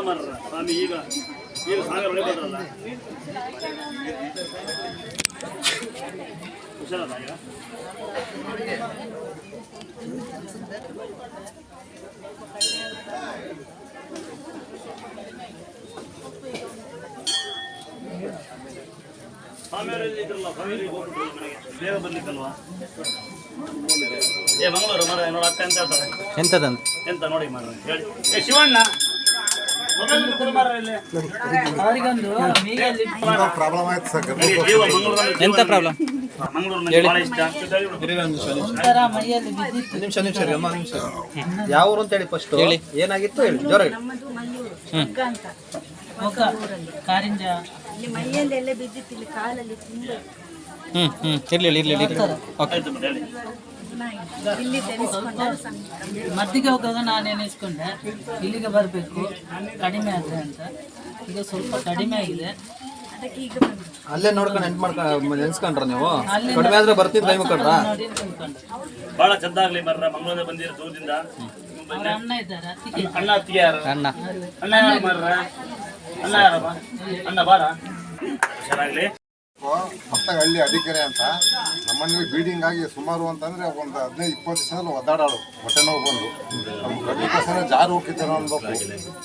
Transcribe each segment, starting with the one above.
ಮರ್ರ ಸ್ವಾಮಿ ಈಗ ಈಗ ಸಾಗರ ಹೊಡಿಬೋದ್ರಲ್ಲ ಹುಷಾರಲ್ಲ ಈಗ? ಸ್ವಾಮಿಯವರಲ್ಲಿ ಇದ್ರಲ್ಲ ಸ್ವಾಮಿಯವರಿಗೆ ಹೋಗ್ಬಿಟ್ರಲ್ಲ ಮನೆಗೆ ಬೇಗ ಬರ್ಲಿಕ್ಕಲ್ವಾ ಏ ಮಂಗಳೂರು ಮರ ನೋಡ ಅಕ್ಕ ಅಂತ ಹೇಳ್ತಾರೆ. ಎಂತದಂತ? ಎಂತ ನೋಡಿ ಮಾಡ್ರಿ ಹೇಳಿ. ಏ ಶಿವಣ್ಣ! ಪ್ರಾಬ್ಲಮ್ ಆಯ್ತು ಸರ್ ಎಂತ ಪ್ರಾಬ್ಲಮ್? ಮಂಗಳೂರು ಬಹಳ ಇಷ್ಟ ನಿಮಿಷ ನಿಮಿಷ. ರೀ ಅಮ್ಮ ನಿಮಿಷ ಯಾವ ಊರು ಅಂತ ಹೇಳಿ ಫಸ್ಟ್ ಹೇಳಿ. ಏನಾಗಿತ್ತು ಹೇಳಿ ಜ್ವರ ಕಾರಿಂಜ. ಇಲ್ಲಿ ಮೈಯಲ್ಲೆಲ್ಲ ಬಿದ್ದಿತ್ತು ಇಲ್ಲಿ ಕಾಲಲ್ಲಿ ತುಂಬ. ಹ್ಮ್ ಹ್ಮ್. ಇರ್ಲಿ ಇರ್ಲಿ ಇರ್ಲಿ ಇರ್ಲಿ. ಓಕೆ ಮದ್ದಿಗೆ ಹೋಗುವಾಗ ನಾನು ಎನಿಸ್ಕೊಂಡೆ ಇಲ್ಲಿಗೆ ಬರಬೇಕು. ಕಡಿಮೆ ಆದರೆ ಅಂತ. ಈಗ ಸ್ವಲ್ಪ ಕಡಿಮೆ ಆಗಿದೆ. ಅದಕ್ಕೆ ಈಗ ಅಲ್ಲೇ ನೋಡ್ಕೊಂಡು ಎಂಟ್ ಮಾಡ್ಕೊಂಡು ನೆನ್ಸ್ಕೊಂಡ್ರ ನೀವು? ಅಲ್ಲಿ ಕಡಿಮೆ ಆದ್ರೆ ಬರ್ತಿದ್ ಕೈ ಬಹಳ ಚಂದ ಚಂದಾಗ್ಲಿ ಬರ್ರ ಮಂಗಳೂರಿಂದ ಬಂದಿರ ದೂರದಿಂದ. ಅಣ್ಣ ಇದ್ದಾರೆ ಅತ್ತಿಗೆ ಅಣ್ಣ ಅಣ್ಣ. ಅಣ್ಣ ಯಾರು ಅಣ್ಣ ಬಾರ? ಹುಷಾರಾಗ್ಲಿ ಮತ್ತ ಹಳ್ಳಿ ಅಡಿಕೆರೆ ಅಂತ ನಮ್ಮನೇಲಿ ಬೀಡಿಂಗ್ ಆಗಿ ಸುಮಾರು ಅಂತಂದ್ರೆ ಒಂದು ಹದಿನೈದು, ಇಪ್ಪತ್ತು ದಿವಸ ಒದ್ದಾಡಾಳು ಹೊಟ್ಟೆ ನೋವು ಬಂದು. ನಮ್ಗೆ ಕಡ್ಲಿಕೋಸ್ಕರ ಜಾರು ಹೋಗಿದ್ದಾರೆ ಅನ್ಬೇಕು.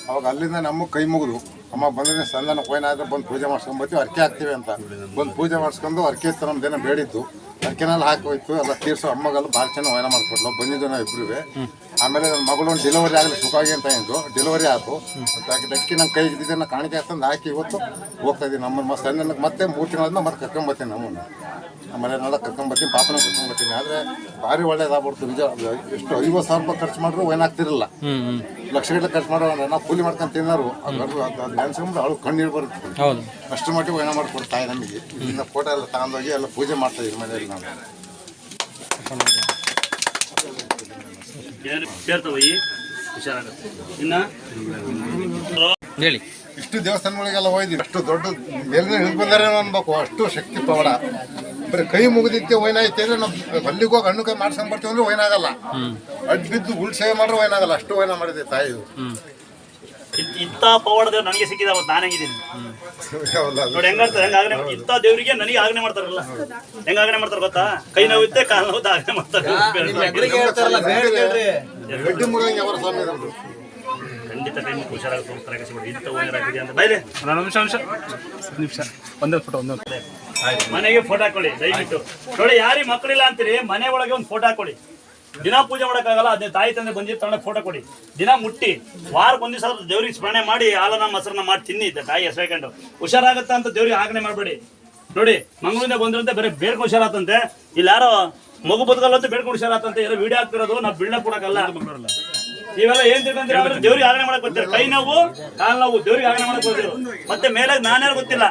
ಅವಾಗ ಅಲ್ಲಿಂದ ನಮ್ಮ ಕೈ ಮುಗಿದು, ಅಮ್ಮ, ಬಂದ್ರೆ ಸಂದನ ಕೊಯ್ನಾದ್ರೆ ಬಂದು ಪೂಜೆ ಮಾಡ್ಸ್ಕೊಂಡ್ ಬರ್ತೀವಿ, ಅರ್ಕೆ ಹಾಕ್ತೀವಿ ಅಂತ. ಬಂದು ಪೂಜೆ ಮಾಡಿಸ್ಕೊಂಡು ಅರ್ಕೆ ಇತ್ತು ನಮ್ದೇನೋ ಬೇಡಿದ್ದು. ಅರ್ಕೆನೆಲ್ಲ ಹಾಕೋಯ್ತು ಎಲ್ಲ ತೀರ್ಸೋ ಅಮ್ಮಗಲ್ಲ ಭಾಳ ಚೆನ್ನಾಗಿ ವಯನ ಮಾಡ್ಕೊಟ್ಲು. ಬಂದಿದ್ದು ನಾವು ಆಮೇಲೆ ನನ್ನ ಮಗಳು ಡೆಲಿವರಿ ಆಗಲಿ, ಸುಖವಾಗಿ ಅಂತ ಇದ್ದು ಡೆಲಿವರಿ ಆಯ್ತು ಮತ್ತೆ ಡಕ್ಕಿ ನನ್ನ ಕೈ ಇದ್ದಿದ್ದನ್ನು ಕಾಣಿಕೆ ಹಾಕ್ತಂದು ಹಾಕಿ ಇವತ್ತು ಹೋಗ್ತಾ ಇದ್ದೀನಿ ನಮ್ಮ ಮಸ್ತ್ ಮತ್ತೆ ಮೂರು ತಿಂಗಳಾದ್ಮೇಲೆ ಮತ್ತೆ ಕರ್ಕೊಂಬರ್ತೀನಿ ನಮ್ಮನ್ನು. ನಮ್ಮ ಮನೆಯನ್ನೆಲ್ಲ ಕರ್ಕೊಂಬರ್ತೀನಿ ಪಾಪನ ಕರ್ಕೊಂಬರ್ತೀನಿ ಆದರೆ ಭಾರಿ ಒಳ್ಳೇದಾಗ್ಬಿಡ್ತು. ನಿಜ ಎಷ್ಟು ಐವತ್ತು ಸಾವಿರ ರೂಪಾಯಿ ಖರ್ಚು ಮಾಡಿದ್ರು ಏನಾಗ್ತಿರಲ್ಲ ಲಕ್ಷಗಟ್ಟಲೆ ಖರ್ಚು ಮಾಡೋ ನಾವು ಕೂಲಿ ಮಾಡ್ಕೊಂಡು ತಿನ್ನೋರು. ಅದು ನೆನ್ಸ್ಕೊಂಡ್ರೆ ಅವಳು ಕಣ್ಣೀರು ಬರುತ್ತೆ. ಅಷ್ಟು ಮಟ್ಟಿಗೆ ವಯನ ತಾಯಿ ನಮಗೆ. ಇಲ್ಲಿಂದ ಫೋಟೋ ಎಲ್ಲ ತಗೊಂಡೋಗಿ ಎಲ್ಲ ಪೂಜೆ ಮಾಡ್ತಾ ಇದ್ದೀವಿ ಮನೆಯಲ್ಲಿ ನಾವು. ಏನು ಹೇಳಿ. ಇಷ್ಟು ದೇವಸ್ಥಾನಗಳಿಗೆಲ್ಲ ಹೋಗಿದ್ದೀವಿ. ಅಷ್ಟು ದೊಡ್ಡ ಮೇಲಿನ ಹಿಡಿದು ಬಂದಾರೇನೋ ಅನ್ಬೇಕು. ಅಷ್ಟು ಶಕ್ತಿ ಪವಾಡ. ಬರೀ ಕೈ ಮುಗಿದಿತ್ತೆ ಒಯ್ನಾಯ್ತು ಅಂದ್ರೆ ನಾವು ಅಲ್ಲಿಗೆ ಹೋಗಿ ಹಣ್ಣು ಕೈ ಮಾಡ್ಸ್ಕೊಂಡ್ ಬರ್ತೀವಿ ಅಂದ್ರೆ ಒಯ್ನಾಗಲ್ಲ ಅಡ್ ಬಿದ್ದು ಉಳ್ ಸೇವೆ ಮಾಡ್ರೆ ಆಗಲ್ಲ. ಅಷ್ಟು ವೈನ ಮಾಡಿದೆ ತಾಯಿ ಇತ್- ಇಂಥ ಪವಾಡ ದೇವ್ರು ನನಗೆ ಸಿಕ್ಕಿದ ಅವತ್ತು ನಾನು ಹೆಂಗಿದ್ದೀನಿ? ನೋಡಿ ಹೆಂಗಾಗ್ತದೆ ಹೆಂಗ ಆಗನೆ ಇಂಥ ದೇವರಿಗೆ ನನಗೆ ಆಜ್ಞೆ ಮಾಡ್ತಾರಲ್ಲ. ಹೆಂಗ ಮಾಡ್ತಾರ ಮಾಡ್ತಾರೆ ಗೊತ್ತಾ? ಕೈ ನೋವಿತ್ತೆ ಕಾಲು ನೋವು ಆಗನೆ ಮಾಡ್ತಾರೆ. ಗಡ್ಡಿ ಮುರಿದಂಗೆ ಅವರ ಸ್ವಾಮಿ ನಮ್ದು ಖಂಡಿತ ಕೈ ಮುಖ ಹುಷಾರಾಗಿ ತೋರಿಸ್ತಾರೆ ಕಸಿಬಿಡಿ. ಇಂಥ ಓನರ್ ಹಾಕಿದೆ ಅಂತ. ಬೈಲಿ. ನಿಮಿಷ ನಿಮಿಷ ನಿಮಿಷ. ಒಂದೇ ಫೋಟೋ ಒಂದೇ ಮನೆಗೆ ಫೋಟೋ ಹಾಕೊಳ್ಳಿ, ದಯವಿಟ್ಟು. ನೋಡಿ, ಯಾರಿಗೆ ಮಕ್ಕಳಿಲ್ಲ ಅಂತೀರಿ, ಮನೆ ಒಳಗೆ ಒಂದು ಫೋಟೋ ಹಾಕೊಳ್ಳಿ. ದಿನ ಪೂಜೆ ಮಾಡೋಕ್ಕಾಗಲ್ಲ, ಅದೇ ತಾಯಿ ತಂದೆ ಬಂದಿದ್ದು ತಗೊಂಡು ಫೋಟೋ ಕೊಡಿ. ದಿನ ಮುಟ್ಟಿ, ವಾರಕ್ಕೆ ಒಂದು ದಿವಸ ದೇವ್ರಿಗೆ ಸ್ಮರಣೆ ಮಾಡಿ, ಹಾಲನ್ನ ಮೊಸರನ್ನ ಮಾಡಿ ತಿನ್ನಿ ತಾಯಿ ಹೆಸರು ಹುಷಾರಾಗತ್ತ ಅಂತ ದೇವ್ರಿಗೆ ಆಗ್ನೆ ಮಾಡಬೇಡಿ. ನೋಡಿ, ಮಂಗಳೂರಿಂದ ಬಂದಿರಂತೆ, ಬೇರೆ ಬೇರೆ ಹುಷಾರಾತಂತೆ ಇಲ್ಲಿ ಯಾರೋ ಮಗು ಬದುಕಲ್ಲ ಅಂತ ಬೇಡ್ಕೊಂಡು ಹುಷಾರಾತಂತೆ ಎಲ್ಲ ವಿಡಿಯೋ ಹಾಕ್ತಿರೋದು, ನಾವು ಬಿಲ್ಡಪ್ ಕೊಡಕ್ಕಲ್ಲ. ಇವೆಲ್ಲ ಏನ್ ತಿಳ್ಕೊಂತೀರ? ದೇವ್ರಿಗೆ ಆಗ್ನೆ ಮಾಡಕ್ ಬರ್ತೀರ. ಕೈ ನೋವು, ಕಾಲ್ ನೋವು, ದೇವ್ರಿಗೆ ಆಗ್ನೆ ಮಾಡಕ್ ಬರ್ತೀರ. ಮತ್ತೆ ಮೇಲೆ ನಾನ್ಯಾರು ಗೊತ್ತಿಲ್ಲ.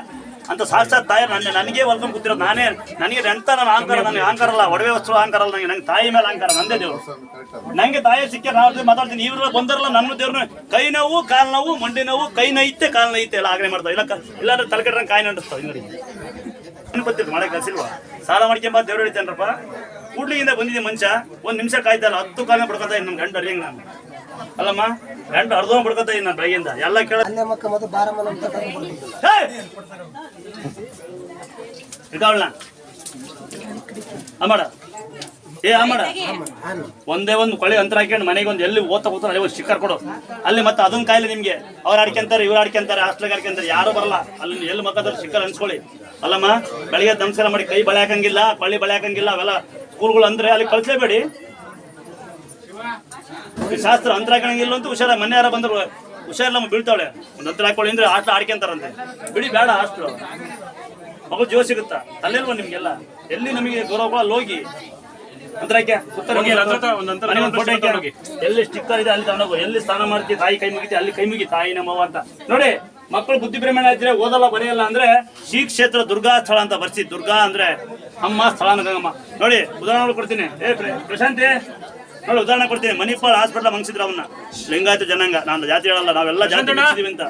ಅಂತ ಸಾಕ್ಷಾತ್ ತಾಯಿ ನನ್ನ ನನಗೆ ಹೊಲ್ಕೊಂಡ್ ಕೂತಿರೋದು ನಾನೇ ನನಗೆ ಎಂತ ನನ್ನ ಅಹಂಕಾರ? ನನಗೆ ಅಹಂಕಾರ ಅಲ್ಲ. ಒಡವೆ ವಸ್ತು ಅಹಂಕಾರ ಅಲ್ಲ. ನನಗೆ ನಂಗೆ ತಾಯಿ ಮೇಲೆ ಅಹಂಕಾರ. ನಂದೇ ದೇವರು. ನಂಗೆ ತಾಯಿ ಸಿಕ್ಕ ನಾವು ಮಾತಾಡ್ತೀನಿ. ಇವ್ರು ಬಂದರಲ್ಲ ನನ್ನ ದೇವ್ರನ್ನ. ಕೈ ನೋವು, ಕಾಲು ನೋವು, ಮಂಡಿ ನೋವು, ಕೈ ನೈತೆ, ಕಾಲು ನೈತೆ ಎಲ್ಲ ಆಗಣೆ ಮಾಡ್ತಾವೆ. ಇಲ್ಲ ಇಲ್ಲಾಂದ್ರೆ ತಲೆ ಕೆಟ್ಟಂಗೆ ಕಾಯಿ ನಂಡಿಸ್ತಾವೆ ಹಿಂಗಡಿ ಏನು ಗೊತ್ತಿಲ್ಲ ಮಳೆ ಕಳ್ಸಿಲ್ವಾ ಸಾಲ ಮಾಡ್ಕೊಂಬ, ದೇವ್ರು ಹೇಳ್ತೇನ್ರಪ್ಪ ಕೂಡ್ಲಿಗಿಂದ ಬಂದಿದ್ದೆ ಮನುಷ್ಯ ಒಂದ್ ನಿಮಿಷ ಕಾಯ್ತಲ್ಲ ಹತ್ತು ಕಾಲ ಬಡ್ಕೊತಾ ಇದ್ದೀನಿ ನಮ್ಮ ಗಂಡ ಅರಿಯಂಗ್ ನಾನು. ಅಲ್ಲಮ್ಮ ಗಂಡ ಅರ್ಧ ಬಡ್ಕೊತಾ ಇದ್ದೀನಿ ನಾನು ಬೆಳಗ್ಗೆಯಿಂದ ಎಲ್ಲ ಕೇಳ ಇದಾವಳ ಅಮ್ಮಡ. ಏ ಅಮ್ಮಡ. ಒಂದೇ ಒಂದು ಕೊಳೆ ಅಂತರ ಹಾಕೊಂಡು ಮನೆಗೆ ಒಂದು ಎಲ್ಲಿ ಓದ್ತಾ ಹೋಗ್ತಾರೆ ಅಲ್ಲಿ ಒಂದು ಕೊಡು. ಅಲ್ಲಿ ಮತ್ತೆ ಅದನ್ನ ಕಾಯಿಲೆ ನಿಮ್ಗೆ. ಅವ್ರು ಆಡ್ಕೊಂತಾರೆ ಇವ್ರು ಆಡ್ಕೊಂತಾರೆ ಹಾಸ್ಟೆಲ್ ಆಡ್ಕೊಂತಾರೆ ಯಾರು ಬರಲ್ಲ. ಅಲ್ಲಿ ಎಲ್ಲಿ ಮಕ್ಕಳು ಸಿಕ್ಕರ್ ಅನ್ಸ್ಕೊಳ್ಳಿ. ಅಲ್ಲಮ್ಮ ಬೆಳಿಗ್ಗೆ ನಮಸ್ಕಾರ ಮಾಡಿ ಕೈ ಬಳೆ ಹಾಕಂಗಿಲ್ಲ ಪಳ್ಳಿ ಬಳೆ ಹಾಕಂಗಿಲ್ಲ ಅವೆಲ್ಲ ಸ್ಕೂಲ್ಗಳು ಅಂದ್ರೆ ಅಲ್ಲಿ ಕಳಿಸಲೇಬೇಡಿ. ಶಾಸ್ತ್ರ ಅಂತರ ಇಲ್ಲ ಅಂತ ಹುಷಾರ ಮನೆ ಯಾರ ಬಂದ್ರು ಹುಷಾರಿಲ್ಲ ಬೀಳ್ತಾಳೆ ಒಂದು ಅಂತರ ಹಾಕೊಳ್ಳಿ ಅಂದ್ರೆ ಆಟ ಆಡ್ಕೊಂತಾರಂತೆ. ಬಿಡಿ ಬೇಡ ಹಾಸ್ಟ್ಲು ಮಗು ಜೀವ ಸಿಗುತ್ತಾ? ಅಲ್ಲಿಲ್ವ ನಿಮ್ಗೆಲ್ಲ? ಎಲ್ಲಿ ನಮಗೆ ಗೌರವ ಹೋಗಿ ಅಂತರ ಹಾಕ್ಯ? ಉತ್ತರ ಹೋಗಿ, ಒಂದು ನಂತರ ಮನೆಗೆ ಒಂದು ಒಂದು ಫೋಟೋ ಹಾಕ್ಯ. ಹೋಗಿ. ಎಲ್ಲಿ ಸ್ಟಿಕ್ಕರ್ ಇದೆ ಅಲ್ಲಿ ತಗೊಂಡೋಗು. ಎಲ್ಲಿ ಸ್ನಾನ ಮಾಡ್ತೀವಿ ತಾಯಿ ಕೈ ಮುಗಿತಿ ಅಲ್ಲಿ ಕೈ ಮುಗಿ ತಾಯಿ ನಮ್ಮವ ಅಂತ. ನೋಡಿ ಮಕ್ಕಳು ಬುದ್ಧಿ ಭ್ರಮಣ ಇದ್ರೆ ಓದಲ್ಲ ಬರೆಯಲ್ಲ ಅಂದ್ರೆ ಶ್ರೀ ಕ್ಷೇತ್ರ ದುರ್ಗಾ ಸ್ಥಳ ಅಂತ ಬರ್ಸಿ. ದುರ್ಗಾ ಅಂದ್ರೆ ಅಮ್ಮ ಸ್ಥಳ ಗಂಗಮ್ಮ. ನೋಡಿ ಉದಾಹರಣೆ ಕೊಡ್ತೀನಿ. ಏ ಪ್ರ- ಪ್ರಶಾಂತಿ ನೋಡಿ ಉದಾಹರಣೆ ಕೊಡ್ತೀನಿ. ಮಣಿಪಾಲ್ ಹಾಸ್ಪಿಟಲ್ ಮಂಗಿಸಿದ್ರ ಅವನ್ನ. ಲಿಂಗಾಯತ ಜನಾಂಗ. ನಾನು ಜಾತಿ ಹೇಳಲ್ಲ ನಾವೆಲ್ಲ ಜಾತಿ ಮಂಗಿಸಿದೀವಿ ಅಂತ.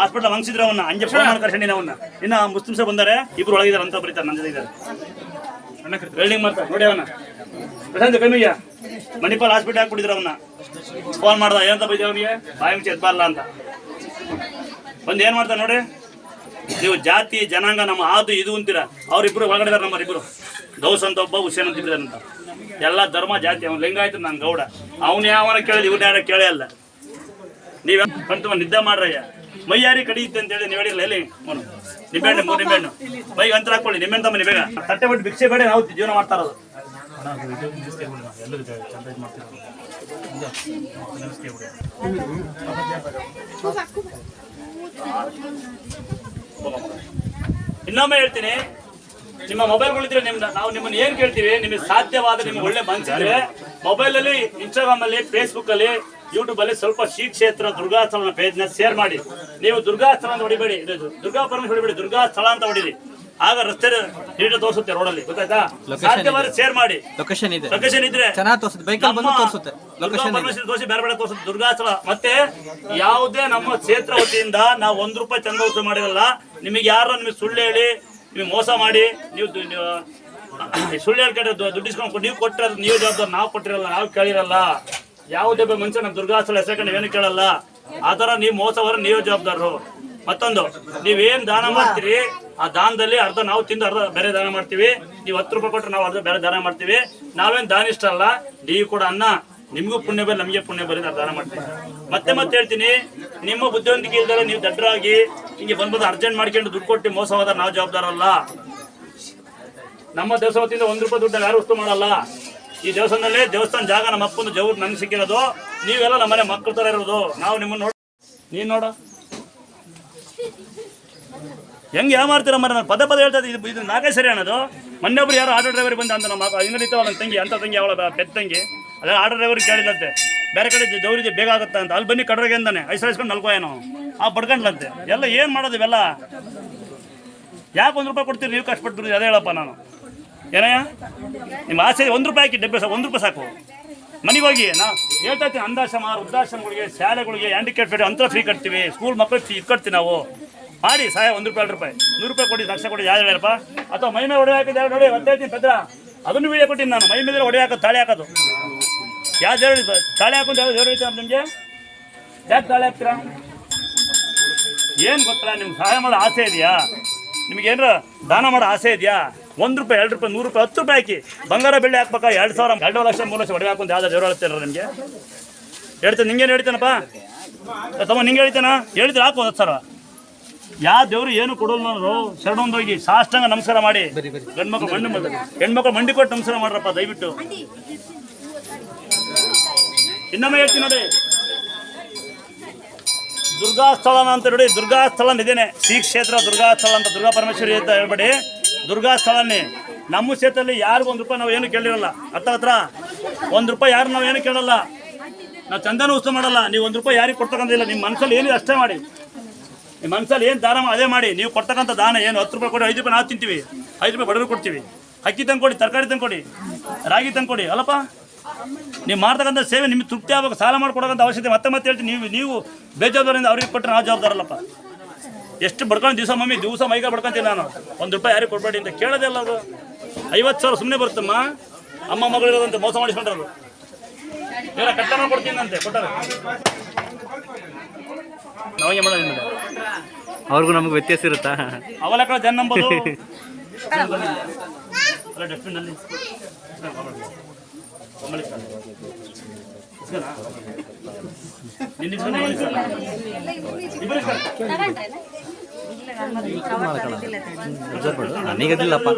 ಹಾಸ್ಪಿಟಲ್ ಮಂಗಿಸಿದ್ರ ಅವನ್ನ. ಅಂಜೆ ಫೋನ್ ಅವನ್ನ. ಇನ್ನ ಮುಸ್ಲಿಮ್ಸ್ ಬಂದಾರೆ ಇಬ್ರು ಒಳಗಿದಾರೆ ಅಂತ ಬರೀತಾರೆ ನನ್ನ ಜೊತೆ ಇದ್ದಾರೆ. ವೆಲ್ಡಿಂಗ್ ಮಾಡ್ತಾರೆ. ನೋಡಿ ಅವನ್ನ. ಪ್ರಶಾಂತ್ ಕಮ್ಮಿಯ ಮಣಿಪಾಲ್ ಹಾಸ್ಪಿಟಲ್ ಹಾಕ್ಬಿಟ್ಟಿದ್ರು ಅವನ್ನ? ಫೋನ್ ಮಾಡ್ದ ಏನಂತ ಬೈದ ಅವನಿಗೆ? ಬಾಯಿ ಮುಚ್ಚಿ ಎದ್ಬಾರಲ್ಲ ಅಂತ. ಬಂದು ಏನು ಮಾಡ್ತಾರೆ ನೋಡಿ? ನೀವು ಜಾತಿ, ಜನಾಂಗ, ನಮ್ಮ ಅದು ಇದು ಅಂತೀರ. ಅವ್ರಿಬ್ರು ಒಳಗಡೆ ಇದ್ದಾರೆ ನಮ್ಮರಿಬ್ರು. ಗೌಸ್ ಅಂತ ಒಬ್ಬ, ಹುಸೇನ್ ಅಂತ ಎಲ್ಲ ಧರ್ಮ, ಜಾತಿ, ಅವ್ನು ಲಿಂಗಾಯತ ನಾನು ಗೌಡ. ಅವನು ಯಾವನ ಕೇಳಿದ, ಇವ್ನ ಯಾರ ಕೇಳೇ ಅಲ್ಲ. ನೀವೇ ಬಂತು ನಿದ್ದೆ ಮಾಡ್ರಯ್ಯ. ಮೈಯಾರಿ ಕಡಿಯುತ್ತೆ ಅಂತ ಹೇಳಿ ನೀವು ಹೇಳಿಲ್ಲ ಎಲ್ಲಿ? ಮನು. ನಿಂಬೆಹಣ್ಣು ಮೂರು ನಿಂಬೆಹಣ್ಣು. ಮೈಗೆ ಅಂತರ ಹಾಕೊಳ್ಳಿ ನಿಮ್ಮೆಣ್ ತಮ್ಮ ಬೇಗ ತಟ್ಟೆ ಬಿಟ್ಟು ಭಿಕ್ಷೆ ಬೇಡ, ನಾವು ಜೀವನ ಮಾಡ್ತಾ ಇರೋದು. ಇನ್ನೊಮ್ಮೆ ಹೇಳ್ತೀನಿ, ನಿಮ್ಮ ಮೊಬೈಲ್ಗಳಿದ್ರೆ ನಿಮ್ ನಾವು ನಿಮ್ಮನ್ನ ಏನ್ ಕೇಳ್ತೀವಿ, ನಿಮಗೆ ಸಾಧ್ಯವಾದ ನಿಮ್ಗೆ ಒಳ್ಳೆ ಮನ್ಸಿದ್ರೆ ಮೊಬೈಲ್ ಅಲ್ಲಿ ಇನ್ಸ್ಟಾಗ್ರಾಮ್ ಅಲ್ಲಿ ಫೇಸ್ಬುಕ್ ಅಲ್ಲಿ ಯೂಟ್ಯೂಬ್ ಅಲ್ಲಿ ಸ್ವಲ್ಪ ಶ್ರೀ ಕ್ಷೇತ್ರ ದುರ್ಗಾಸ್ಥಳ ಪೇಜ್ನ ಶೇರ್ ಮಾಡಿ. ನೀವು ದುರ್ಗಾಸ್ಥಳ ಅಂತ ಹೊಡಿಬೇಡಿ ದುರ್ಗಾ ಪರಮೇಶ್ವರ ಹೊಡಿಬೇಡಿ, ದುರ್ಗಾಸ್ಥಳ ಅಂತ ಹೊಡಿರಿ. ಆಗ ರಸ್ತೆ ನೀಟಾಗಿ ತೋರಿಸುತ್ತೆ ರೋಡಲ್ಲಿ ಗೊತ್ತಾಯ್ತಾ? ಸಾಧ್ಯವಾದ ಶೇರ್ ಮಾಡಿ. ಲೊಕೇಶನ್ ಇದೆ. ಲೊಕೇಶನ್ ಇದ್ರೆ ಚೆನ್ನಾಗಿ ತೋರಿಸುತ್ತೆ. ಬೈಕಲ್ಲಿ ಬಂದು ತೋರಿಸುತ್ತೆ. ಲೊಕೇಶನ್ ತೋರಿಸಿ ಬೇರೆ ಬೇರೆ ತೋರಿಸುತ್ತೆ. ದುರ್ಗಾಸ್ಥಳ ಮತ್ತೆ ಯಾವುದೇ ನಮ್ಮ ಕ್ಷೇತ್ರ ವತಿಯಿಂದ ನಾವು ಒಂದ್ ರೂಪಾಯಿ ಚಂದೋತ್ಸವ ಮಾಡಿರಲ್ಲ ನಿಮಗೆ ಯಾರು ನಿಮಗೆ ಸುಳ್ಳು ಹೇಳಿ ನಿಮಗೆ ಮೋಸ ಮಾಡಿ ನೀವು ಸುಳ್ಳು ಹೇಳ್ಕೊಂಡು ದುಡ್ಡಿಸ್ಕೊಂಡು ನೀವು ಕೊಟ್ಟರೆ ನೀವು ಜವಾಬ್ದಾರಿ ನಾವು ಕೊಟ್ಟಿರಲ್ಲ ನಾವು ಕೇಳಿರಲ್ಲ. ಯಾವುದೇ ಮನುಷ್ಯ ನಮ್ಮ ದುರ್ಗಾಸ್ಥಳ ಹೆಸರು ಏನು ಕೇಳಲ್ಲ. ಆತರ ಥರ ನೀವು ಮೋಸ ನೀವು ನೀವೇ ಜವಾಬ್ದಾರರು. ಮತ್ತೊಂದು ನೀವೇನ್ ದಾನ ಮಾಡ್ತೀರಿ ಆ ದಾನದಲ್ಲಿ ಅರ್ಧ ನಾವು ತಿಂದು ಅರ್ಧ ಬೇರೆ ದಾನ ಮಾಡ್ತೀವಿ. ನೀವು ಹತ್ತು ರೂಪಾಯಿ ಕೊಟ್ಟರೆ ನಾವು ಅರ್ಧ ಬೇರೆ ದಾನ ಮಾಡ್ತೀವಿ. ನಾವೇನ್ ದಾನಿಷ್ಟ ಅಲ್ಲ ನೀವು ಕೂಡ ಅನ್ನ ನಿಮಗೂ ಪುಣ್ಯ ಬರಲಿ ನಮಗೆ ಪುಣ್ಯ ಬರಲಿ ನಾವು ದಾನ ಮಾಡ್ತೀವಿ. ಮತ್ತೆ ಮತ್ತೆ ಹೇಳ್ತೀನಿ ನಿಮ್ಮ ಬುದ್ಧಿವಂತಿಕೆ ಇಲ್ದಲ್ಲ ನೀವು ದಡ್ಡರಾಗಿ ಹಿಂಗೆ ಬಂದ್ಬಂದು ಅರ್ಜೆಂಟ್ ಮಾಡ್ಕೊಂಡು ದುಡ್ಡು ಕೊಟ್ಟು ಮೋಸ ಹೋದ್ರೆ ನಾವು ಜವಾಬ್ದಾರಲ್ಲ ನಮ್ಮ ದೇವಸ್ಥಾನದಿಂದ ಒಂದ್ ಒಂದು ರೂಪಾಯಿ ದುಡ್ಡು ಯಾರು ವಸ್ತು ಮಾಡಲ್ಲ. ಈ ದೇವಸ್ಥಾನದಲ್ಲಿ ದೇವಸ್ಥಾನ ಜಾಗ ನಮ್ಮ ಅಪ್ಪನ ಜವ್ರು ನನಗೆ ಸಿಕ್ಕಿರೋದು. ನೀವೆಲ್ಲ ನಮ್ಮನೆ ಮಕ್ಕಳ ಥರ ಇರೋದು. ನಾವು ನಿಮ್ಮನ್ನ ನೋಡ ನೀನು ನೋಡ. ಹೆಂಗೆ ಯಾವ ಮಾಡ್ತೀರ ಮರ ನಾನು ಪದ ಪದ ಹೇಳ್ತಾ ಇದು ಇದು ಸರಿ ಅನ್ನೋದು ಮೊನ್ನೆ ಒಬ್ರು ಯಾರೋ ಆಟೋ ಡ್ರೈವರ್ ಬಂದ ಅಂತ ನಮ್ಮ ನನ್ನ ತಂಗಿ, ಅಂತ ತಂಗಿ, ಅವಳ ಪೆದ್ದ ತಂಗಿ. ಅದೇ ಆಟೋ ಡ್ರೈವರ್ ಕೇಳಿದಂತೆ ಬೇರೆ ಕಡೆ ಜೌರಿದೆ ಬೇಗ ಆಗುತ್ತೆ ಅಂತ. ಅಲ್ಲಿ ಬನ್ನಿ ಕಡ್ರಿಗೆ ಅಂದಾನೆ. ಐಸಿಕೊಂಡು ನಲ್ಕೋ ಏನೋ. ಆ ಬಡ್ಕೊಂಡ್ಲಂತೆ. ಎಲ್ಲ ಏನು ಮಾಡೋದು ಇವೆಲ್ಲ? ಯಾಕೆ ಒಂದು ರೂಪಾಯಿ ಕೊಡ್ತೀರಿ ನೀವು ಕಷ್ಟಪಟ್ಟು ಅದೇ ಹೇಳಪ್ಪ ನಾನು. ಏನಯ್ಯ? ನಿಮ್ಮ ಆಸೆ ಒಂದು ರೂಪಾಯಿ ಹಾಕಿ, ಡಬ್ಬೆ ಸಾಕು. ಒಂದು ರೂಪಾಯಿ ಸಾಕು. ಮನೆಗೆ ಹೋಗಿ ನಾ ಹೇಳ್ತಾ ಇರ್ತೀನಿ ಅಂಧಾಶ್ರಮ ವೃದ್ಧಾಶ್ರಮಗಳಿಗೆ, ಶಾಲೆಗಳಿಗೆ ಹ್ಯಾಂಡಿಕ್ಯಾಪ್ ಫೇರ್ ಅಂತ ಫ್ರೀ ಕಟ್ತೀವಿ ಸ್ಕೂಲ್ ಮಕ್ಕಳು ಫೀ ಕಟ್ತೀವಿ ನಾವು. ಮಾಡಿ ಸಹಾಯ ಒಂದು ರೂಪಾಯಿ, ಎರಡು ರೂಪಾಯಿ, ನೂರು ರೂಪಾಯಿ ಕೊಡಿ, ಲಕ್ಷ ಕೊಡಿ ಯಾರು ಹೇಳಪ್ಪ ಅಥವಾ ಮೈ ಮೇಲೆ ಹೊಡೆ ಹಾಕಿದ ನೋಡಿ ಒಂದೇ ಇರ್ತೀನಿ ಪದ್ರ, ಅದನ್ನು ವೀಡಿಯೋ ಕೊಟ್ಟಿನಿ ನಾನು, ಮೈ ಮೇಲೆ ಹೊಡೆ ಹಾಕೋದು ತಾಳೆ ಹಾಕೋದು. ಯಾವ್ದು ಹೇಳಿ? ತಾಳೆ ಹಾಕೊಂಡು ಯಾವ್ದು ಹೇಳಿ ನಿಮಗೆ? ಯಾಕೆ ತಾಳೆ ಹಾಕ್ತೀರಾ? ಏನು ಗೊತ್ತಾ ನಿಮ್ಗೆ ಸಹಾಯ ಮಾಡೋ ಆಸೆ ಇದೆಯಾ? ನಿಮ್ಗೆ ಏನಾರ ದಾನ ಮಾಡೋ ಆಸೆ ಇದೆಯಾ? ಒಂದು ರೂಪಾಯಿ ಎರಡು ರೂಪಾಯಿ ನೂರು ರೂಪಾಯಿ ಹತ್ತು ರೂಪಾಯಿ ಹಾಕಿ. ಬಂಗಾರ ಬೆಳ್ಳಿ ಹಾಕ್ಬೇಕಾ? ಎರಡು ಸಾವಿರ ಎರಡು ಲಕ್ಷ ಮೂರು ಲಕ್ಷ ಒಡವೆ ಹಾಕೊಂಡು ಯಾವ್ದು ಜೋರು ಹೇಳ್ತೀರ ನಿಮಗೆ? ಹೇಳ್ತೇನೆ ನಿಂಗೇನು ಹೇಳ್ತೇನಪ್ಪ? ತಮ್ಮ ನಿಂಗೆ ಹೇಳ್ತೇನ? ಹೇಳಿದ್ರೆ ಹಾಕು ಹತ್ತು ಸಾವಿರ. ಯಾವ ದೇವರು ಏನು ಕೊಡೋಲ್ಲ ನಾನು ಶರಣೊಂದು ಹೋಗಿ ಸಾಷ್ಟಾಂಗ ನಮಸ್ಕಾರ ಮಾಡಿ. ಗಂಡ್ಮಕ್ಳು ಮಂಡಿ ಮಾಡಿ ಹೆಣ್ಮಕ್ಳು ಮಂಡಿ ಕೊಟ್ಟು ನಮಸ್ಕಾರ ಮಾಡ್ರಪ್ಪ ದಯವಿಟ್ಟು. ಇನ್ನೊಮ್ಮೆ ಹೇಳ್ತೀನಿ ನೋಡಿ. ದುರ್ಗಾಸ್ಥಳ ಅಂತ ನೋಡಿ ದುರ್ಗಾಸ್ಥಳ ಇದೇನೆ ಶ್ರೀ ಕ್ಷೇತ್ರ ದುರ್ಗಾಸ್ಥಳ ಅಂತ ದುರ್ಗಾ ಪರಮೇಶ್ವರಿ ಅಂತ ಹೇಳ್ಬೇಡಿ. ದುರ್ಗಾಸ್ಥಳನೇ. ನಮ್ಮ ಸೇತಲ್ಲಿ ಯಾರಿಗೂ ಒಂದು ರೂಪಾಯಿ ನಾವು ಏನು ಕೇಳಿರಲ್ಲ. ಹತ್ರ ಹತ್ರ ಒಂದು ರೂಪಾಯಿ ಯಾರು ನಾವು ಏನು ಕೇಳಲ್ಲ. ನಾವು ಚಂದನ ಉತ್ಸವ ಮಾಡಲ್ಲ. ನೀವು ಒಂದು ರೂಪಾಯಿ ಯಾರಿಗೆ ಕೊಡ್ತಕ್ಕಂತಿಲ್ಲ ನಿಮ್ಮ ಮನಸ್ಸಲ್ಲಿ ಏನಿದೆ ಅಷ್ಟೇ ಮಾಡಿ. ನಿಮ್ಮ ಮನಸ್ಸಲ್ಲಿ ಏನು ದಾನ ಅದೇ ಮಾಡಿ. ನೀವು ಕೊಡ್ತಕ್ಕಂಥ ದಾನ ಏನು? ಹತ್ತು ರೂಪಾಯಿ ಕೊಡಿ, ಐದು ರೂಪಾಯಿ ನಾವು ತಿಂತೀವಿ. ಐದು ರೂಪಾಯಿ ಬಡವರು ಕೊಡ್ತೀವಿ. ಅಕ್ಕಿ ತಂದು ಕೊಡಿ ತರಕಾರಿ ತಂದ್ಕೊಡಿ, ರಾಗಿ ತಂದ್ಕೊಡಿ, ಅಲ್ಲಪ್ಪ? ನೀವು ಮಾಡ್ತಕ್ಕಂಥ ಸೇವೆ ನಿಮಗೆ ತೃಪ್ತಿ ಆಗಬೇಕು. ಸಾಲ ಮಾಡಿಕೊಡೋಕ್ಕಂಥ ಅವಶ್ಯಕತೆ ಮತ್ತೆ ಮತ್ತೆ ಹೇಳ್ತೀನಿ. ನೀವು ನೀವು ಬೇಜವಾಬ್ದಾರಿಯಿಂದ ಅವ್ರಿಗೆ ಕೊಟ್ಟರೆ ನಾವು ಜವಾಬ್ದಾರಲ್ಲಪ್ಪ. ಎಷ್ಟು ಬಡ್ಕೊಂಡು ದಿವಸ ಮಮ್ಮಿ ದಿವಸ ಮೈಗ ಬಡ್ಕೊಂತೀನಿ ನಾನು. ಒಂದು ರೂಪಾಯಿ ಯಾರಿಗೆ ಕೊಡಬೇಡಿ ಅಂತ ಕೇಳೋದಿಲ್ಲ ಅದು. ಐವತ್ತು ಸಾವಿರ ಸುಮ್ಮನೆ ಬರುತ್ತಮ್ಮ. ಅಮ್ಮ ಮಗಳಿರೋದಂತೆ ಮೋಸ ಮಾಡಿಸ್ಕೊಂಡ್ರದು ಅವರು ಕಟ್ಟ ಕೊಡ್ತೀನಂತೆ ಕೊಟ್ಟಾರೆ. ನಾವೇನು ಮಾಡೋದು ನಿಮ್ಮ ಅವ್ರಿಗೂ ನಮ್ಗೆ ವ್ಯತ್ಯಾಸ ಇರುತ್ತಾ? ಅವಲಕ್ಕಳ ಜನ ನಂಬೋದು. ನನಗದಿಲ್ಲಪ್ಪ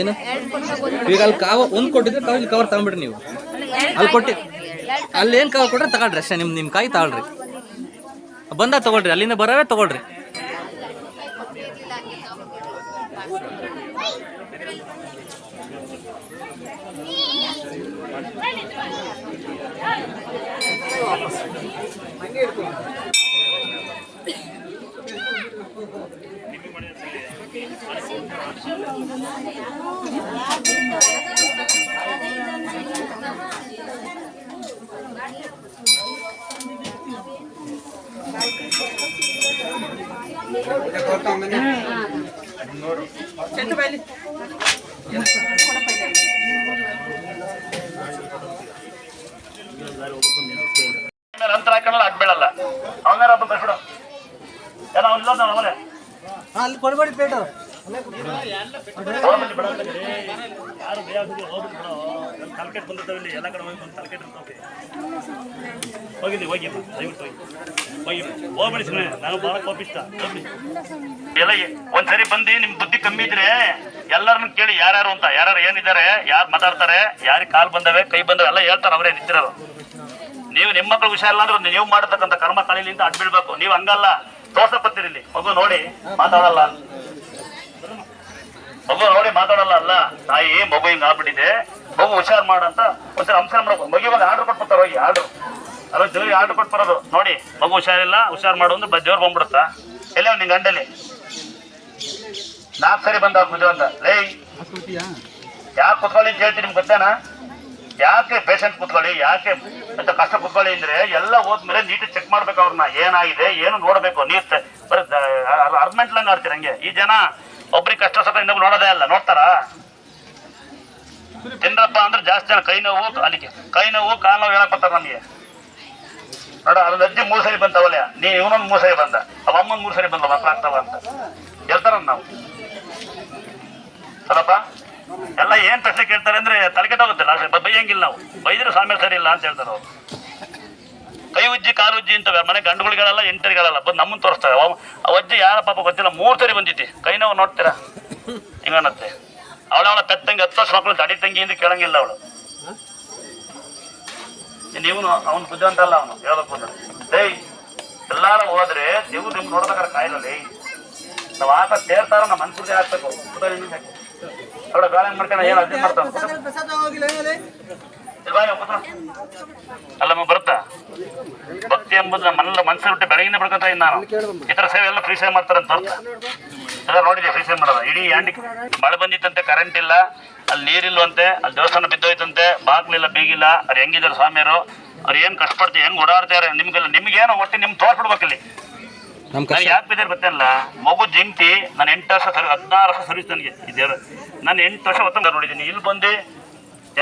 ಏನು? ಈಗ ಅಲ್ಲಿ ಕಾವ ಒಂದು ಕೊಟ್ಟಿದ್ರೆ ಇಲ್ಲಿ ಕವರ್ ತಗೊಂಡ್ಬಿಡ್ರಿ ನೀವು. ಅಲ್ಲಿ ಕೊಟ್ಟಿ ಅಲ್ಲಿ ಏನು ಕವರ್ ಕೊಟ್ರೆ ತಗೊಳ್ರಿ ಅಷ್ಟೇ ನಿಮ್ಮ ನಿಮ್ಮ ಕಾಯಿ ತಗೊಳ್ರಿ ಬಂದ ತಗೊಳ್ರಿ, ಅಲ್ಲಿಂದ ಬರೋವೇ ತಗೊಳ್ರಿ. ಅಂತರ ಹಾಕಲ್ಲ ಆಗ್ಬೇಡಲ್ಲ ಅವನಾರ ಹಬ್ಬ ಏನೋ ಅವ್ನಿಲ್ಲ ಅಲ್ಲಿ ಕೊಡ್ಬೇಡಿ ಪ್ಲೇಟು ತಲೆಕೆಟ್ ಬಂದಿರ್ತಾವೆ ಇಲ್ಲಿ ಎಲ್ಲ ಕಡೆ ಹೋಗಿ ಬಂದು ತಲೆಕೆಟ್ ಇರ್ತಾವೆ ಹೋಗಿದ್ದಿ ಹೋಗಿ ದಯವಿಟ್ಟು ಹೋಗಿ ಹೋಗಿ ಹೋಗ್ಬೇಡಿ ಸುಮ್ಮನೆ ನಾನು ಭಾಳ ಕೋಪಿಷ್ಟ ಎಲ್ಲ ಒಂದ್ಸರಿ ಬಂದು ನಿಮ್ ಬುದ್ಧಿ ಕಮ್ಮಿ ಇದ್ರೆ ಎಲ್ಲರನ್ನು ಕೇಳಿ ಯಾರ್ಯಾರು ಅಂತ ಯಾರ್ಯಾರು ಏನಿದ್ದಾರೆ ಯಾರು ಮಾತಾಡ್ತಾರೆ ಯಾರಿಗೆ ಕಾಲ್ ಬಂದವೆ ಕೈ ಬಂದವೆ ಎಲ್ಲ ಹೇಳ್ತಾರೆ ಅವರೇ ನಿಂತಿರೋರು ನೀವು ನಿಮ್ಮ ಮಕ್ಕಳು ಹುಷಾರಿಲ್ಲ ಅಂದ್ರೆ ನೀವು ಮಾಡತಕ್ಕಂಥ ಕರ್ಮ ಕಳೀಲಿ ಅಂತ ಅಡ್ ಬೀಳ್ಬೇಕು ನೀವು ಹಂಗಲ್ಲ ತೋರ್ಸಪ್ಪತ್ತೀರಿ ಇಲ್ಲಿ ಮಗು ನೋಡಿ ಮಾತಾಡಲ್ಲ. ಮಗು ನೋಡಿ ಮಾತಾಡಲ್ಲ ಅಲ್ಲ? ತಾಯಿ ಮಗು ಹಿಂಗ್ ಆಗ್ಬಿಟ್ಟಿದೆ. ಮಗು ಹುಷಾರ್ ಮಾಡಂತ ಒಂದ್ಸಲ ಅಂಶ ಮಾಡ್ಬೇಕು ಮಗು ಇವಾಗ ಆರ್ಡರ್ ಕೊಟ್ಬಿಡ್ತಾರ ಹೋಗಿ, ಆರ್ಡರ್. ಅಲ್ಲ ದೇವ್ರಿಗೆ ಆರ್ಡರ್ ಕೊಟ್ಟು ಬರೋದು. ನೋಡಿ, ಮಗು ಹುಷಾರಿಲ್ಲ, ಹುಷಾರ್ ಮಾಡು ಅಂದ್ರೆ ದೇವ್ರು ಬಂದ್ಬಿಡುತ್ತಾ? ಎಲ್ಲ ನಿನ್ ಗಂಡಲ್ಲಿ? ನಾಲ್ಕು ಸರಿ ಬಂದ ಮುಜು ಅಂತ. ಲೇ, ಯಾಕೆ ಕುತ್ಕೊಳ್ಳಿ ಅಂತ ಹೇಳ್ತೀನಿ ನಿಮ್ಗೆ ಗೊತ್ತಾನ? ಯಾಕೆ ಪೇಷಂಟ್ ಕುತ್ಕೊಳ್ಳಿ, ಯಾಕೆ ಅಂತ ಕಷ್ಟ ಕುತ್ಕೊಳ್ಳಿ ಅಂದ್ರೆ ಎಲ್ಲ ಹೋದ್ಮೇಲೆ ನೀಟ್ ಚೆಕ್ ಮಾಡ್ಬೇಕು ಅವ್ರನ್ನ. ಏನಾಗಿದೆ, ಏನು ನೋಡ್ಬೇಕು ನೀರ್ ಬರೀ ಅರ್ಮೆಂಟ್ಲಂಗ್ ಆಡ್ತೀರ ಹಂಗೆ. ಈ ಜನ ಒಬ್ರಿಗೆ ಕಷ್ಟ ಸುಖ ಇನ್ನೊಬ್ರು ನೋಡೋದೇ ಅಲ್ಲ, ನೋಡ್ತಾರ? ತಿನ್ರಪ್ಪ ಅಂದ್ರೆ ಜಾಸ್ತಿ ಜನ ಕೈ ನೋವು, ಅಲ್ಲಿಗೆ ಕೈ ನೋವು, ಕಾಲು ನೋವು ಹೇಳಕ್ ನಮಗೆ. ನೋಡ ಅದ್ರ ಅಜ್ಜಿ ಮೂರು ಸರಿ ನೀ ಇವನೊಂದು ಮೂರು ಸರಿ ಬಂದ, ಅವ ಅಮ್ಮನ ಮೂರು ಸರಿ ಬಂದ ಮಕ್ಳಾಗ್ತಾವ ಅಂತ. ಹೇಳ್ತಾರ ನಾವು. ಸರಪ್ಪ, ಎಲ್ಲ ಏನ್ ಪ್ರಶ್ನೆ ಕೇಳ್ತಾರೆ ಅಂದ್ರೆ ತಲೆಕೆಟ್ಟ ಹೋಗುತ್ತೆ ಲಾಸ್ಟ್ ಬೈಯಂಗಿಲ್ಲ ನಾವು. ಬೈದ್ರೆ ಸಾಮ್ಯ ಸರಿ ಇಲ್ಲ ಅಂತ ಹೇಳ್ತಾರೆ ಅವ್ರು. ಕೈ ಉಜ್ಜಿ ಕಾಲು ಉಜ್ಜಿ ಮನೆ ಗಂಡುಗಳಿಗಳಲ್ಲ ಎಂಟರಿಗಳಲ್ಲ ಬಂದು ನಮ್ಮನ್ನು ತೋರಿಸ್ತಾರೆ. ಅವ ಆ ಅಜ್ಜಿ ಯಾರ ಪಾಪ ಗೊತ್ತಿಲ್ಲ. ಮೂರು ಸರಿ ಬಂದಿದ್ದೆ. ಕೈ ನೋವು ನೋಡ್ತೀರಾ ಹಿಂಗನ್ನತ್ತೆ ಅವಳವಳ ತತ್ತಂಗಿ ಹತ್ತು ವರ್ಷ ಮಕ್ಕಳು ದಡಿ ತಂಗಿ ಅಂತ ಕೇಳಂಗಿಲ್ಲ ಅವಳು. ನೀವು ಅವನು ಬುದ್ಧ ಅಂತಲ್ಲ ಅವನು. ಹೇಳಬೇಕು ಅಂದ್ರೆ ಏಯ್ ಎಲ್ಲಾರು ಹೋದ್ರೆ ನೀವು ನಿಮ್ಗೆ ನೋಡ್ಬೇಕಾದ್ರೆ ಕಾಯಿಲ್ಲ ಡೇಯ್ ನಾವು ಆತ ಸೇರ್ತಾರ ನಮ್ಮ ಮನ್ಸಿಗೆ ಹಾಕ್ಬೇಕು. ಅವಳ ಗಾಳಿ ಮಾಡ್ಕೊಂಡು ಏನು ಅದೇ ಮಾಡ್ತಾನೆ. ಅಲ್ಲಮ್ಮ ಬರುತ್ತಾ? ಭಕ್ತಿ ಎಂಬುದು ನಮ್ಮ ಮನೆಲ್ಲ ಮನಸ್ಸು ಬಿಟ್ಟು ಬೆಳಗಿನ ಬಿಡ್ಕೊಂತ ಇದ್ದೀನಿ ನಾನು. ಈ ತರ ಸೇವೆ ಎಲ್ಲ ಫ್ರೀ ಸೇವೆ ಮಾಡ್ತಾರೆ ಅಂತ ಎಲ್ಲ ನೋಡಿದೆ ಫ್ರೀ ಸೇವೆ ಮಾಡೋದು. ಇಡೀ ಹ್ಯಾಂಡಿ ಮಳೆ ಬಂದಿತ್ತಂತೆ ಕರೆಂಟ್ ಇಲ್ಲ. ಅಲ್ಲಿ ನೀರಿಲ್ವಂತೆ ಅಲ್ಲಿ ದೇವಸ್ಥಾನ ಬಿದ್ದೋಯ್ತಂತೆ ಬಾಗ್ಲಿಲ್ಲ ಬೀಗಿಲ್ಲ. ಅವ್ರು ಹೆಂಗಿದ್ದಾರೆ ಸ್ವಾಮಿಯರು? ಅವ್ರು ಏನ್ ಕಷ್ಟಪಡ್ತೀವಿ ಹೆಂಗ್ ಓಡಾಡ್ತಾರೆ ನಿಮ್ಗೆಲ್ಲ ನಿಮ್ಗೇನು ಒಟ್ಟು ನಿಮ್ಗೆ ತೋರ್ಸ್ಬಿಡ್ಬೇಕಲ್ಲಿ ನಮ್ಮ ನಾನು ಯಾಕೆ ಬಿದ್ದಾರೆ ಗೊತ್ತಲ್ಲ ಮಗು ಜಿಂಕಿ ನಾನು ಎಂಟು ವರ್ಷ ಹದಿನಾರು ವರ್ಷ ಸರ್ವಿಸ್ ನನಗೆ. ದೇವ್ರು ನಾನು ಎಂಟು ವರ್ಷ ಒತ್ತಂಗ ನೋಡಿದ್ದೀನಿ. ಇಲ್ಲಿ ಬಂದು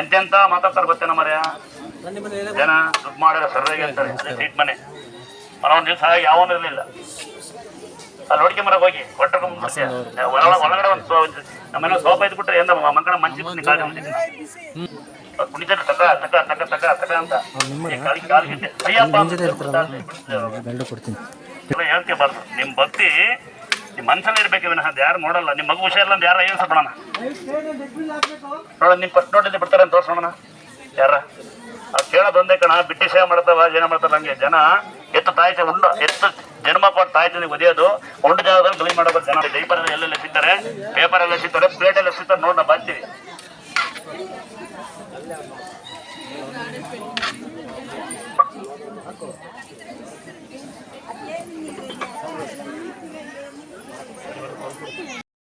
ಎಂತೆಂತ ಮಾತಾಡ್ತಾರೆ ಗೊತ್ತೇನ ಮರ್ಯ ಜನ ದುಡ್ಡು ಮಾಡಿದ್ರೆ ಸರ್ವೇಗೆ ಅಂತಾರೆ. ಅದೇ ಸೀಟ್ ಮನೆ ಒಂದೊಂದು ಒಂದು ದಿವಸ ಯಾವನು ಇರಲಿಲ್ಲ. ಅಲ್ಲಿ ಹೊಡಿಕೆ ಮರ ಹೋಗಿ. ಹೊಟ್ಟೆ ಒಳಗಡೆ ಒಂದು ನಮ್ಮನೆ ಸೋಪ ಇದ್ಬಿಟ್ರೆ ಎಂದ ಮಕ್ಕಳ ಮಂಚಿ ಕಾಲಿ ಕುಣಿತ ತಕ ತಕ ತಕ ತಕ ತಕ ಅಂತ. ಹೇಳ್ತೀವಿ ಕಾಲಿಗೆ ಕಾಲಿಗೆ ಅಯ್ಯಪ್ಪ ಹೇಳ್ತೀಬಾರ್ದು ನಿಮ್ಮ ಭಕ್ತಿ ನಿಮ್ಮ ಮನಸ್ಸಲ್ಲಿ ಇರ್ಬೇಕು ವಿನಃ, ಅದು ಯಾರು ನೋಡಲ್ಲ. ನಿಮ್ಮ ಮಗು ಹುಷಾರಿಲ್ಲ ಅಂತ ಯಾರು ಏನು ಬಿಡೋಣ ನೋಡ, ನಿಮ್ಮ ಫಸ್ಟ್ ನೋಟಲ್ಲಿ ಬಿಡ್ತಾರೆ ಅಂತ ತೋರ್ಸೋಣ ಯಾರ? ಅದು ಕೇಳೋದು ಒಂದೇ ಕಣ, ಬಿಟ್ಟಿ ಸೇವೆ ಮಾಡ್ತಾವ ಜನ ಮಾಡ್ತಾರ ಹಂಗೆ ಜನ ಎತ್ತು ತಾಯ್ತೆ ಉಂಡು ಎತ್ತು ಜನ್ಮ ಕೊಟ್ಟು ನೀವು ಒದೆಯೋದು. ಉಂಡು ಜಾಗದಲ್ಲಿ ಗಲಿ ಮಾಡೋದು ಜನ ಪೇಪರ್ ಎಲ್ಲ ಎಲ್ಲೆಲ್ಲ ಸಿಗ್ತಾರೆ? ಪೇಪರ್ ಎಲ್ಲ ಸಿಗ್ತಾರೆ ಪ್ಲೇಟ್ ಎಲ್ಲ ಸಿಗ್ತಾರೆ ಬರ್ತೀವಿ